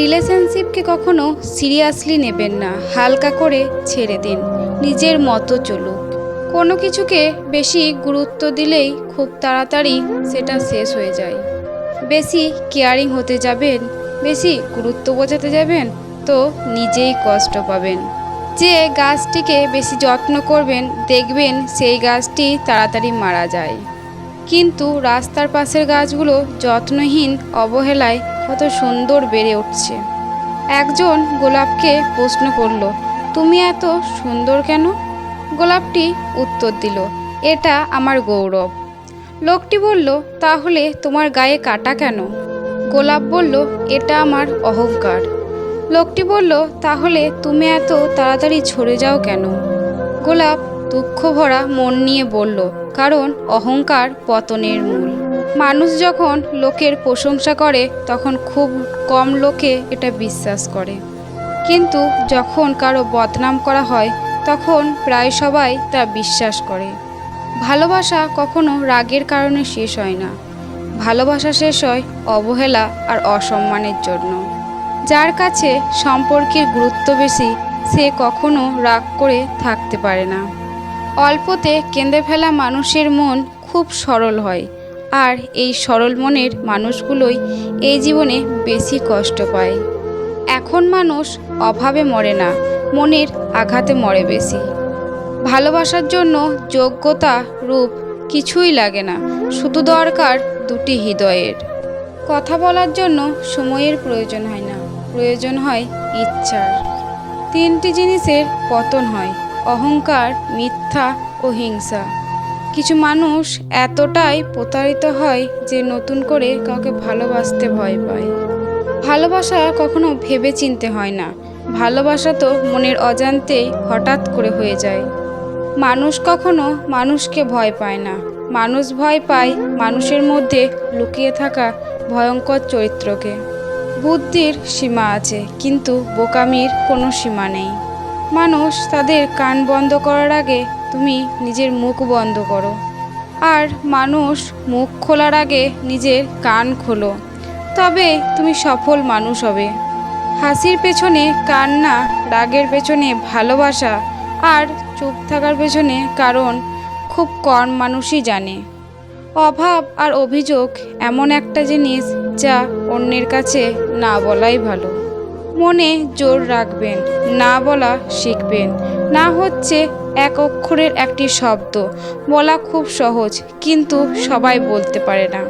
রিলেশনশিপকে কখনো সিরিয়াসলি নেবেন না, হালকা করে ছেড়ে দিন, নিজের মতো চলুক। কোনো কিছুকে বেশি গুরুত্ব দিলেই খুব তাড়াতাড়ি সেটা শেষ হয়ে যায়। বেশি কেয়ারিং হতে যাবেন, বেশি গুরুত্ব বোঝাতে যাবেন, তো নিজেই কষ্ট পাবেন। যে গাছটিকে বেশি যত্ন করবেন, দেখবেন সেই গাছটি তাড়াতাড়ি মারা যায়। কিন্তু রাস্তার পাশের গাছগুলো যত্নহীন অবহেলায় কত সুন্দর বেড়ে উঠছে। একজন গোলাপকে প্রশ্ন করল, তুমি এত সুন্দর কেন? গোলাপটি উত্তর দিল, এটা আমার গৌরব। লোকটি বলল, তাহলে তোমার গায়ে কাটা কেন? গোলাপ বলল, এটা আমার অহংকার। লোকটি বলল, তাহলে তুমি এত তাড়াতাড়ি ঝরে যাও কেন? গোলাপ দুঃখ ভরা মন নিয়ে বলল, কারণ অহংকার পতনের মূল। মানুষ যখন লোকের প্রশংসা করে, তখন খুব কম লোকে এটা বিশ্বাস করে। কিন্তু যখন কারও বদনাম করা হয়, তখন প্রায় সবাই তা বিশ্বাস করে। ভালোবাসা কখনো রাগের কারণে শেষ হয় না। ভালোবাসা শেষ হয় অবহেলা আর অসম্মানের জন্য। যার কাছে সম্পর্কের গুরুত্ব বেশি, সে কখনো রাগ করে থাকতে পারে না। অল্পতে কেঁদে ফেলা মানুষের মন খুব সরল হয়, আর এই সরল মনের মানুষগুলোই এই জীবনে বেশি কষ্ট পায়। এখন মানুষ অভাবে মরে না, মনের আঘাতে মরে বেশি। ভালোবাসার জন্য যোগ্যতা রূপ কিছুই লাগে না, শুধু দরকার দুটি হৃদয়ের। কথা বলার জন্য সময়ের প্রয়োজন হয় না, প্রয়োজন হয় ইচ্ছার। তিনটি জিনিসের পতন হয় অহংকার, মিথ্যা ও হিংসা। কিছু মানুষ এতটাই প্রতারিত হয় যে নতুন করে কাউকে ভালোবাসতে ভয় পায়। ভালোবাসা কখনো ভেবে চিনতে হয় না। ভালোবাসা তো মনের অজান্তেই হঠাৎ করে হয়ে যায়। মানুষ কখনো মানুষকে ভয় পায় না। মানুষ ভয় পায় মানুষের মধ্যে লুকিয়ে থাকা ভয়ঙ্কর চরিত্রকে। বুদ্ধির সীমা আছে, কিন্তু বোকামির কোনো সীমা নেই। মানুষ তাদের কান বন্ধ করার আগে তুমি নিজের মুখ বন্ধ করো। আর মানুষ মুখ খোলার আগে নিজের কান খোলো। তবে তুমি সফল মানুষ হবে। হাসির পেছনে কান্না, রাগের পেছনে ভালোবাসা আর চুপ থাকার পেছনে কারণ খুব কম মানুষই জানে। অভাব আর অভিযোগ এমন একটা জিনিস যা অন্যের কাছে না বলাই ভালো। মনে জোর রাখবেন, না বলা শিখবেন। না হচ্ছে এক অক্ষরের একটি শব্দ, বলা খুব সহজ, কিন্তু সবাই বলতে পারে না।